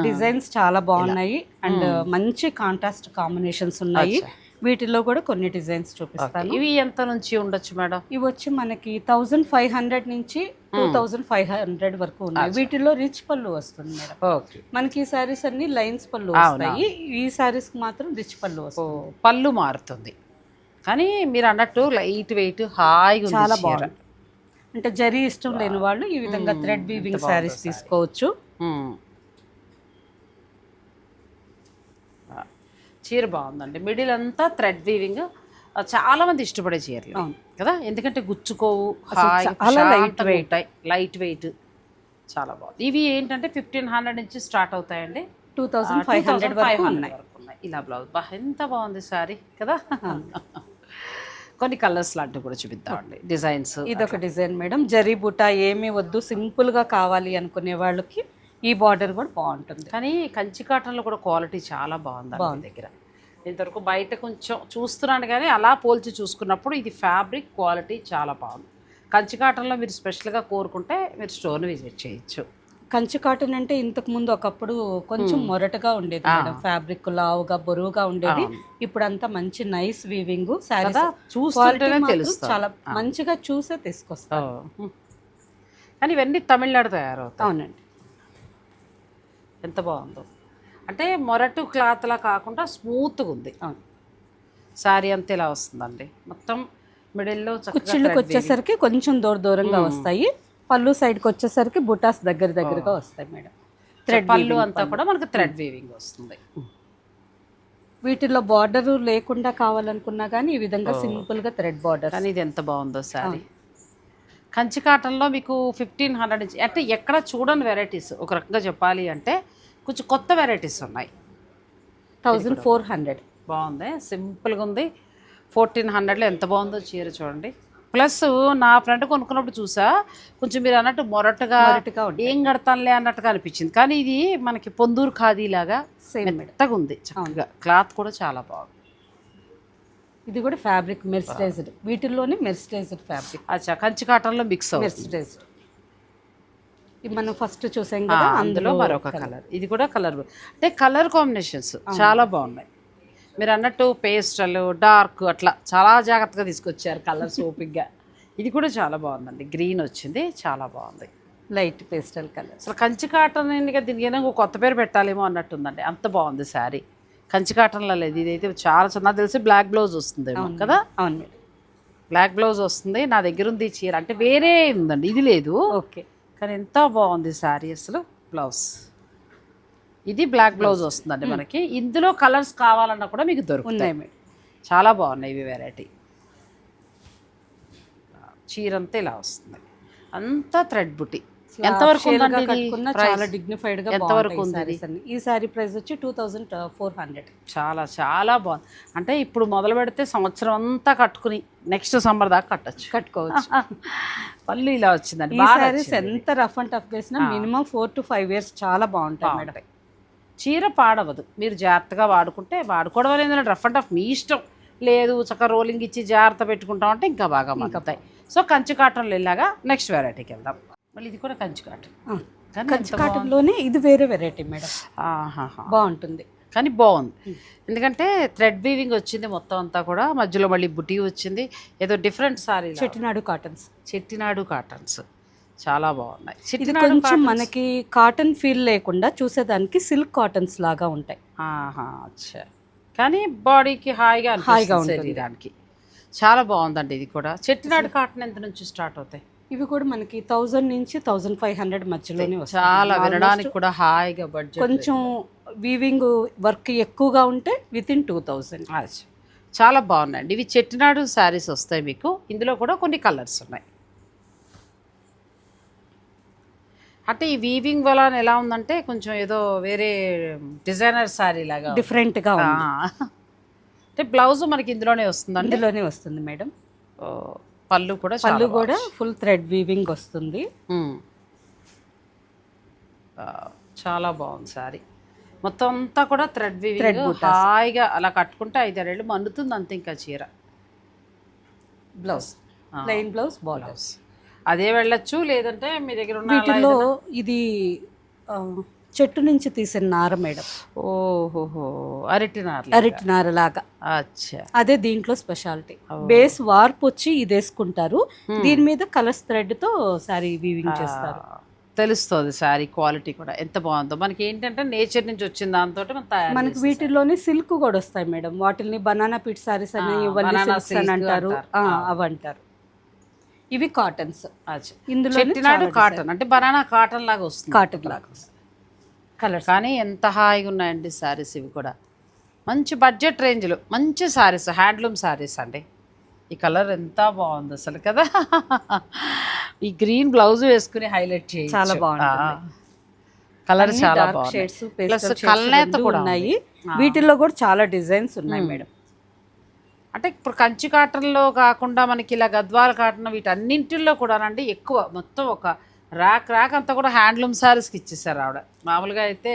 డిజైన్స్ చాలా బాగున్నాయి. అండ్ మంచి కాంట్రాస్ట్ కాంబినేషన్స్ ఉన్నాయి. వీటిలో కూడా కొన్ని డిజైన్స్ చూపిస్తాను. ఇవి ఎంత నుంచి ఉండొచ్చు మేడం? ఇవి వచ్చి మనకి థౌజండ్ ఫైవ్ హండ్రెడ్ నుంచి టూ థౌజండ్ ఫైవ్ హండ్రెడ్ వరకు ఉన్నాయి. వీటిలో రిచ్ పళ్ళు వస్తుంది మేడం. మనకి ఈ సారీస్ అన్ని లైన్స్ పళ్ళు వస్తాయి. ఈ సారీస్కి మాత్రం రిచ్ పళ్ళు వస్తాయి. పళ్ళు మారుతుంది. కానీ మీరు అన్నట్టు లైట్ వెయిట్ హాయిగా చాలా. బాగుంది. అంటే జరీ ఇష్టం లేని వాళ్ళు ఈ విధంగా థ్రెడ్ వీవింగ్ సారీస్ తీసుకోవచ్చు ఉమ్. ఆ, చీర బాగుందండి. మిడిల్ అంతా థ్రెడ్ వీవింగ్ చాలా మంది ఇష్టపడే చీరలు. కదా? ఎందుకంటే గుచ్చుకోవు light weight. లైట్ వెయిట్ చాలా బాగుంది. ఇవి ఏంటంటే ఫిఫ్టీన్ హండ్రెడ్ నుంచి స్టార్ట్ అవుతాయండి. టూ థౌజండ్ ఫైవ్ హండ్రెడ్ వరకు ఉన్నాయి. ఇలా బ్లౌజ్ బా ఎంత బాగుంది సారీ కదా? కొన్ని కలర్స్ లాంటివి కూడా చూపిద్దామండి. డిజైన్స్ ఇదొక డిజైన్ మేడం. జరీ బుట్ట ఏమీ వద్దు సింపుల్గా కావాలి అనుకునే వాళ్ళకి ఈ బార్డర్ కూడా బాగుంటుంది. కానీ కంచి కాటన్లో కూడా క్వాలిటీ చాలా బాగుంది. మీ దగ్గర. ఇంతవరకు బయట కొంచెం చూస్తున్నాను కానీ అలా పోల్చి చూసుకున్నప్పుడు ఇది ఫ్యాబ్రిక్ క్వాలిటీ చాలా బాగుంది. కంచి కాటన్లో మీరు స్పెషల్గా కోరుకుంటే మీరు స్టోర్ని విజిట్ చేయొచ్చు. కంచి కాటన్ అంటే ఇంతకు ముందు ఒకప్పుడు కొంచెం మొరటగా ఉండేది మేడం. ఫ్యాబ్రిక్ లావుగా బరువుగా ఉండేది. ఇప్పుడు అంతా మంచి నైస్ వీవింగ్ తెలుస్తుంది చాలా మంచిగా చూసే తీసుకొస్తాం కానీ ఇవన్నీ తమిళనాడు తయారవుతాయి. అవునండి. ఎంత బాగుందో. అంటే మొరటు క్లాత్లా కాకుండా స్మూత్గా ఉంది. శారీ అంతా ఇలా వస్తుందండి. మొత్తం మిడిల్లో కుచ్చిళ్ళకి వచ్చేసరికి కొంచెం దూర దూరంగా వస్తాయి. పళ్ళు సైడ్కి వచ్చేసరికి బుటాస్ దగ్గర దగ్గరగా వస్తాయి మేడం. థ్రెడ్ పళ్ళు అంతా కూడా మనకు థ్రెడ్ వీవింగ్ వస్తుంది. వీటిలో బార్డర్ లేకుండా కావాలనుకున్నా కానీ ఈ విధంగా సింపుల్గా థ్రెడ్ బార్డర్ కానీ ఇది ఎంత బాగుందో శారీ కంచి కాటన్లో మీకు ఫిఫ్టీన్ హండ్రెడ్ అంటే ఎక్కడ చూడని వెరైటీస్ ఒక రకంగా చెప్పాలి అంటే కొంచెం కొత్త వెరైటీస్ ఉన్నాయి. Thousand four hundred. బాగుంది. సింపుల్గా ఉంది. ఫోర్టీన్ హండ్రెడ్లో ఎంత బాగుందో చీర చూడండి. ప్లస్ నా ఫ్రెండ్ కొనుక్కున్నప్పుడు చూసా కొంచెం మీరు అన్నట్టు మొరటుగా. ఏం కడతానులే అన్నట్టుగా అనిపించింది. కానీ ఇది మనకి పొందూరు ఖాదీ లాగా సేమ్ మెత్తగా ఉంది చక్కగా. క్లాత్ కూడా చాలా బాగుంది. ఇది కూడా ఫ్యాబ్రిక్ మెర్సిడైజ్డ్ వీటిల్లోనే మెర్సిడైజ్డ్ ఫ్యాబ్రిక్ అచ్చా కంచి కాటన్లో మిక్స్ మెర్సిడైజ్డ్ మనం ఫస్ట్ చూసాం కదా అందులో మరొక కలర్ ఇది కూడా కలర్ అంటే కలర్ కాంబినేషన్స్ చాలా బాగున్నాయి. మీరు అన్నట్టు పేస్టల్ డార్క్ అట్లా చాలా జాగ్రత్తగా తీసుకొచ్చారు కలర్స్ ఓపిక్గా ఇది కూడా చాలా బాగుందండి. గ్రీన్ వచ్చింది చాలా బాగుంది. లైట్ పేస్టల్ కలర్ అసలు కంచి కాటన్ దీనికి ఏదైనా కొత్త పేరు పెట్టాలేమో అన్నట్టుందండి. అంత బాగుంది శారీ కంచి కాటన్లో లేదు. ఇదైతే చాలా చిన్న నాకు తెలిసి బ్లాక్ బ్లౌజ్ వస్తుంది కదా? అవును. బ్లాక్ బ్లౌజ్ వస్తుంది. నా దగ్గర ఉంది చీర. అంటే వేరే ఉందండి. ఇది లేదు. ఓకే. కానీ ఎంత బాగుంది శారీ అసలు బ్లౌజ్. ఇది బ్లాక్ బ్లౌజ్ వస్తుందండి మనకి. ఇందులో కలర్స్ కావాలన్నా కూడా మీకు దొరుకుతాయి. మేడం చాలా బాగున్నాయి ఇవి వెరైటీ చీర అంతా ఇలా వస్తుంది. అంతా థ్రెడ్ బుట్టి. ఎంతవరకు? చాలా డిగ్నిఫైడ్గా ఎంతవరకు ఉంది ఈ సారీ ప్రైస్ వచ్చి టూ థౌజండ్ ఫోర్ హండ్రెడ్ చాలా చాలా బాగుంది. అంటే ఇప్పుడు మొదలు పెడితే సంవత్సరం అంతా కట్టుకుని నెక్స్ట్ సమ్మర్ దాకా కట్టచ్చు. కట్టుకోవచ్చు. పళ్ళు ఇలా వచ్చిందండి. ఈ సారీస్. ఎంత రఫ్ అండ్ టఫ్ వేసినా minimum four to five years చాలా బాగుంటాయి మేడం. చీర పాడవదు. మీరు జాగ్రత్తగా వాడుకుంటే వాడుకోవడం అనేది రఫ్ అండ్ టఫ్ మీ ఇష్టం. లేదు చక్కగా రోలింగ్ ఇచ్చి జాగ్రత్త పెట్టుకుంటాం అంటే ఇంకా బాగా మగ్గుతాయి సో కంచి కాటన్లో ఇలాగా నెక్స్ట్ వెరైటీకి వెళ్దాం. మళ్ళీ ఇది కూడా కంచి కాటన్. ఆ, కానీ కంచి కాటన్లోనే ఇది వేరే వెరైటీ మేడం. బాగుంటుంది. కానీ బాగుంది. ఎందుకంటే థ్రెడ్ వీవింగ్ వచ్చింది మొత్తం అంతా కూడా మధ్యలో మళ్ళీ బుటీ వచ్చింది. ఏదో different sari Chettinad cottons. Chettinad cottons. చాలా బాగున్నాయి. ఇది చెట్టినాడు కొంచెం మనకి కాటన్ ఫీల్ లేకుండా చూసేదానికి సిల్క్ కాటన్స్ లాగా ఉంటాయి. అచ్చా. కానీ బాడీకి హాయిగా హాయిగా ఉంటుంది. శరీరానికి. చాలా బాగుందండి ఇది కూడా. చెట్టినాడు కాటన్ ఎంత నుంచి స్టార్ట్ అవుతాయి? ఇవి కూడా మనకి థౌజండ్ నుంచి థౌజండ్ ఫైవ్ హండ్రెడ్ మధ్యలోనే వస్తాయి. చాలా వినడానికి కూడా హాయిగా బడ్జెట్ కొంచెం వీవింగ్ వర్క్ ఎక్కువగా ఉంటే విత్ ఇన్ టూ థౌజండ్. చాలా బాగున్నాయండి. ఇవి చెట్టినాడు శారీస్ వస్తాయి మీకు. ఇందులో కూడా కొన్ని కలర్స్ ఉన్నాయి. అంటే ఈ వీవింగ్ వల్ల ఎలా ఉందంటే కొంచెం ఏదో వేరే డిజైనర్ శారీ లాగా. డిఫరెంట్గా అంటే బ్లౌజ్ మనకి ఇందులోనే వస్తుందండి? ఇందులోనే వస్తుంది మేడం. ఓ, పళ్ళు కూడా పళ్ళు కూడా ఫుల్ థ్రెడ్ వీవింగ్ వస్తుంది. చాలా బాగుంది సారీ మొత్తం అంతా కూడా థ్రెడ్ వివింగ్ హాయిగా అలా కట్టుకుంటే ఐదారేళ్ళు మండుతుంది అంతే ఇంకా చీర. బ్లౌజ్ ప్లెయిన్ బ్లౌజ్ బార్డర్స్ అదే వెళ్ళొచ్చు లేదంటే మీ దగ్గర ఉన్న వీటిలో ఇది చెట్టు నుంచి తీసిన నార మేడం. ఓహోహో అరటి నార్లు అరటి నార లాగా. అచ్చా. అదే దీంట్లో స్పెషాలిటీ. బేస్ వార్పు వచ్చి ఇది వేసుకుంటారు దీని మీద కలర్స్ థ్రెడ్తో సారీ వీవింగ్ చేస్తారు. తెలుస్తుంది శారీ క్వాలిటీ కూడా. ఎంత బాగుందో. మనకి ఏంటంటే నేచర్ నుంచి వచ్చిన దాంతో మనకి వీటిలోనే సిల్క్ కూడా వస్తాయి మేడం. వాటిని బనానా పిట్ సారీస్ అని ఇవన్నీ అంటారు. అవి అంటారు. ఇవి కాటన్స్. అచ్చా. ఇందులో కాటన్. అంటే బనానా కాటన్ లాగా వస్తుంది. కాటన్ లాగా కలర్స్. కానీ ఎంత హాయిగా ఉన్నాయండి శారీస్ ఇవి కూడా. మంచి బడ్జెట్ రేంజ్లో మంచి శారీస్ హ్యాండ్లూమ్ శారీస్ అండి. ఈ కలర్ ఎంత బాగుంది అసలు కదా. ఈ గ్రీన్ బ్లౌజ్ వేసుకుని హైలైట్ చేయాలి చాలా బాగుంటుంది. కలర్ చాలా బాగుంది షేడ్స్ ప్లస్ కల్నేత కూడా ఉన్నాయి. వీటిల్లో కూడా చాలా డిజైన్స్ ఉన్నాయి మేడం. అంటే ఇప్పుడు కంచి కాటన్లో కాకుండా మనకి ఇలా గద్వాల కాటన్ వీటన్నింటిల్లో కూడానండి ఎక్కువ మొత్తం ఒక ర్యాక్ ర్యాక్ అంతా కూడా హ్యాండ్లూమ్ శారీస్కి ఇచ్చేసారు ఆవిడ. మామూలుగా అయితే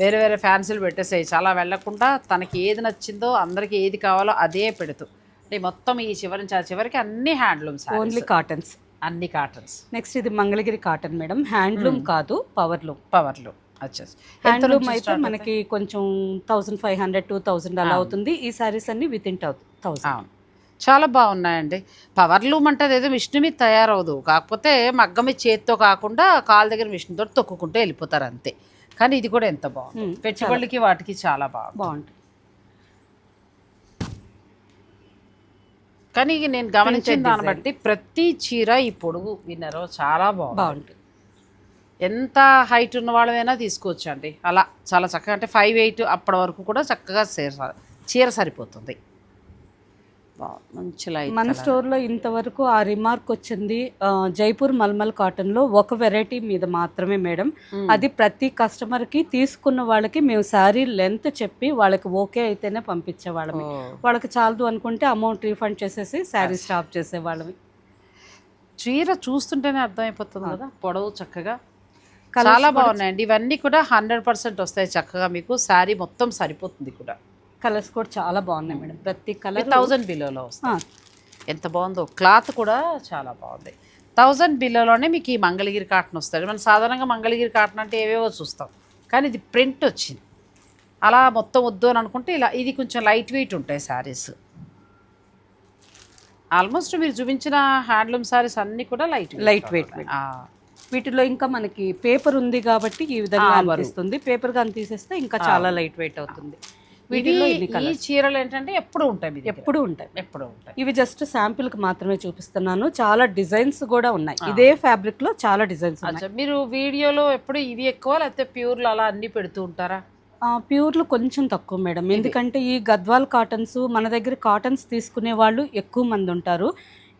వేరే వేరే ఫ్యాన్సీలు పెట్టేసాయి. చాలా వెళ్ళకుండా తనకి ఏది నచ్చిందో అందరికి ఏది కావాలో అదే పెడుతూ. అంటే మొత్తం ఈ చివరి నుంచి ఆ చివరికి అన్ని హ్యాండ్లూమ్ శారీస్ ఓన్లీ కాటన్స్ అన్ని కాటన్స్ నెక్స్ట్ ఇది మంగళగిరి కాటన్ మేడం హ్యాండ్లూమ్ కాదు పవర్ లూమ్ పవర్లు వచ్చేసి ఎంత హ్యాండ్లూమ్ అయితే మనకి కొంచెం thousand five hundred two thousand అలా అవుతుంది. ఈ సారీస్ అన్ని విత్ ఇన్ థౌసండ్ చాలా బాగున్నాయండి. పవర్ లూమ్ అంటే అదేదో మిషన్ మీద తయారవదు. కాకపోతే మగ్గం మీద చేతితో కాకుండా కాలు దగ్గర మిషన్ తోటి తొక్కుకుంటూ వెళ్ళిపోతారు అంతే కానీ ఇది కూడా ఎంత బాగుంది. మ్మ్, పెట్టుబడికి వాటికి చాలా బాగుంది. బాగుంటుంది. కానీ నేను గమనించిన దాన్ని. బట్టి ప్రతి చీర ఈ పొడుగు విన్నరో చాలా బాగుంటుంది. ఎంత హైట్ ఉన్న వాళ్ళమైనా తీసుకోవచ్చు అండి అలా చాలా చక్కగా అంటే ఫైవ్ ఎయిట్ అప్పటి వరకు కూడా చక్కగా చీర సరిపోతుంది. మంచి మన స్టోర్లో ఇంతవరకు ఆ రిమార్క్ వచ్చింది జైపూర్ మల్మల్ కాటన్లో ఒక వెరైటీ మీద మాత్రమే మేడం. అది ప్రతి కస్టమర్కి తీసుకున్న వాళ్ళకి మేము శారీ లెంత్ చెప్పి వాళ్ళకి ఓకే అయితేనే పంపించే వాళ్ళమి వాళ్ళకి చాలదు అనుకుంటే అమౌంట్ రీఫండ్ చేసేసి శారీ స్టాప్ చేసే వాళ్ళమి చీర చూస్తుంటేనే అర్థమైపోతుంది కదా పొడవు చక్కగా. చాలా బాగున్నాయండి. ఇవన్నీ కూడా హండ్రెడ్ పర్సెంట్ వస్తాయి చక్కగా మీకు. శారీ మొత్తం సరిపోతుంది కూడా. కలర్స్ కూడా చాలా బాగున్నాయి మేడం. ప్రతి కలర్ థౌజండ్ బిలోలో వస్తాయి. ఎంత బాగుందో. క్లాత్ కూడా చాలా బాగుంది. థౌజండ్ బిల్లోనే మీకు ఈ మంగళగిరి కాటన్ వస్తుంది మనం సాధారణంగా మంగళగిరి కాటన్ అంటే ఏవేవో చూస్తాం. కానీ ఇది ప్రింట్ వచ్చింది. అలా మొత్తం వద్దు అని అనుకుంటే ఇలా ఇది కొంచెం లైట్ వెయిట్ ఉంటాయి శారీస్. ఆల్మోస్ట్ మీరు చూపించిన హ్యాండ్లూమ్ శారీస్ అన్నీ కూడా లైట్ Light weight వీటిలో ఇంకా మనకి పేపర్ ఉంది కాబట్టి ఈ విధంగా. అనిపిస్తుంది. పేపర్ కానీ తీసేస్తే ఇంకా చాలా లైట్ వెయిట్ అవుతుంది. వీటిలో ఈ చీరలు ఏంటంటే ఎప్పుడు ఉంటాయి. ఎప్పుడు ఉంటాయి. ఎప్పుడు ఉంటాయి. ఇవి జస్ట్ శాంపిల్కి మాత్రమే చూపిస్తున్నాను. చాలా డిజైన్స్ కూడా ఉన్నాయి. ఇదే ఫ్యాబ్రిక్లో చాలా డిజైన్స్ మీరు వీడియోలో ఎప్పుడు ఇవి ఎక్కువ లేకపోతే ప్యూర్లు అలా అన్ని పెడుతూ ఉంటారా? ప్యూర్లు కొంచెం తక్కువ మేడం. ఎందుకంటే ఈ గద్వాల్ కాటన్స్ మన దగ్గర కాటన్స్ తీసుకునే వాళ్ళు ఎక్కువ మంది ఉంటారు.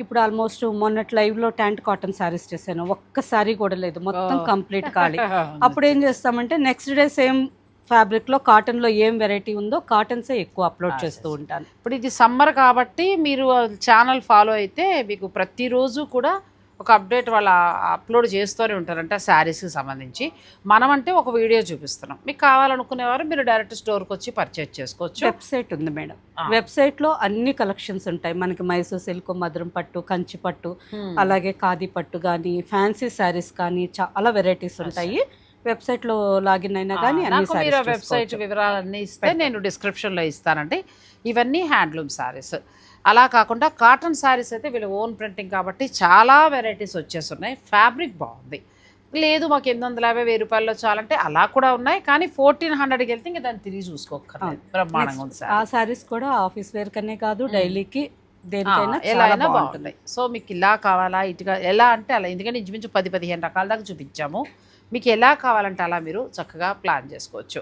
ఇప్పుడు ఆల్మోస్ట్ మొన్నటి లైవ్లో ట్యాంట్ కాటన్ శారీస్ చేశాను. ఒక్క శారీ కూడా లేదు. మొత్తం కంప్లీట్ ఖాళీ. అప్పుడు ఏం చేస్తామంటే నెక్స్ట్ డే సేమ్ ఫ్యాబ్రిక్లో కాటన్లో ఏం వెరైటీ ఉందో కాటన్సే ఎక్కువ అప్లోడ్ చేస్తూ ఉంటాను. ఇప్పుడు ఇది సమ్మర్ కాబట్టి మీరు ఛానల్ ఫాలో అయితే మీకు ప్రతిరోజు కూడా ఒక అప్డేట్ వాళ్ళ అప్లోడ్ చేస్తూనే ఉంటారంట శారీస్కి సంబంధించి. మనం అంటే ఒక వీడియో చూపిస్తున్నాం. మీకు కావాలనుకునేవారు మీరు డైరెక్ట్ స్టోర్కి వచ్చి పర్చేజ్ చేసుకోవచ్చు. వెబ్సైట్ ఉంది మేడం. ఆ. వెబ్సైట్లో అన్ని కలెక్షన్స్ ఉంటాయి. మనకి మైసూర్ సిల్క్ మధురం పట్టు కంచి పట్టు. అలాగే ఖాదీ పట్టు కానీ ఫ్యాన్సీ శారీస్ కానీ చాలా వెరైటీస్ ఉంటాయి. వెబ్సైట్లో లాగిన్ అయినా కానీ నాకు మీరు వెబ్సైట్. వివరాలన్నీ ఇస్తే నేను డిస్క్రిప్షన్లో ఇస్తానండి. ఇవన్నీ హ్యాండ్లూమ్ శారీస్ అలా కాకుండా కాటన్ శారీస్ అయితే వీళ్ళు ఓన్ ప్రింటింగ్ కాబట్టి చాలా వెరైటీస్ వచ్చేస్తున్నాయి. ఫ్యాబ్రిక్ బాగుంది. లేదు మాకు ఎనిమిది వందల యాభై వెయ్యి రూపాయల్లో చాలంటే అలా కూడా ఉన్నాయి. కానీ ఫోర్టీన్ హండ్రెడ్కి వెళ్తే ఇంకా దాన్ని తిరిగి చూసుకోకర్లేదు బ్రహ్మాండంగా ఉంది ఆ శారీస్ కూడా ఆఫీస్ వేర్ కనే కాదు డైలీకి దేనికైనా ఎలా అయినా బాగుంటుంది. బాగుంటుంది. సో మీకు ఇలా కావాలా ఇటుగా ఎలా అంటే అలా ఎందుకంటే ఇంచుమించు పది పదిహేను రకాల దాకా చూపించాము. మీకు ఎలా కావాలంటే అలా మీరు చక్కగా ప్లాన్ చేసుకోవచ్చు.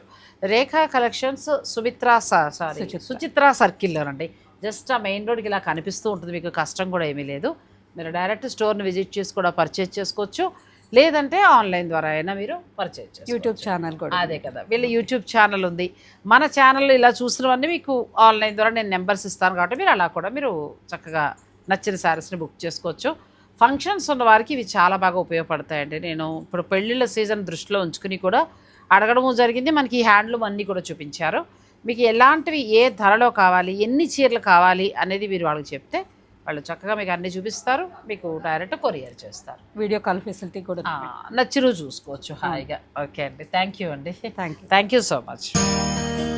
Rekha collections Sumitra sorry Suchitra. Suchitra సర్కిల్లోనండి జస్ట్ ఆ మెయిన్ రోడ్కి ఇలా కనిపిస్తూ ఉంటుంది మీకు కష్టం కూడా ఏమీ లేదు. మీరు డైరెక్ట్ స్టోర్ని విజిట్ చేసి కూడా పర్చేజ్ చేసుకోవచ్చు. లేదంటే ఆన్లైన్ ద్వారా అయినా మీరు పర్చేజ్ యూట్యూబ్ ఛానల్ కూడా అదే కదా వీళ్ళ యూట్యూబ్ ఛానల్ ఉంది. మన ఛానల్లో ఇలా చూసినవన్నీ మీకు ఆన్లైన్ ద్వారా నేను నెంబర్స్ ఇస్తాను కాబట్టి మీరు అలా కూడా మీరు చక్కగా నచ్చిన శారీస్ని బుక్ చేసుకోవచ్చు. ఫంక్షన్స్ ఉన్న వారికి ఇవి చాలా బాగా ఉపయోగపడతాయండి. నేను ఇప్పుడు పెళ్ళిళ్ళ సీజన్ దృష్టిలో ఉంచుకుని కూడా అడగడము జరిగింది. మనకి ఈ హ్యాండ్లూమ్ అన్నీ కూడా చూపించారు. మీకు ఎలాంటివి ఏ ధరలో కావాలి ఎన్ని చీరలు కావాలి అనేది మీరు వాళ్ళకి చెప్తే వాళ్ళు చక్కగా మీకు అన్నీ చూపిస్తారు. మీకు డైరెక్ట్ కొరియర్ చేస్తారు. వీడియో కాల్ ఫెసిలిటీ కూడా ఆ, నచ్చిరు చూసుకోవచ్చు హాయిగా. ఓకే అండి. థ్యాంక్ యూ అండి. Thank you thank you so much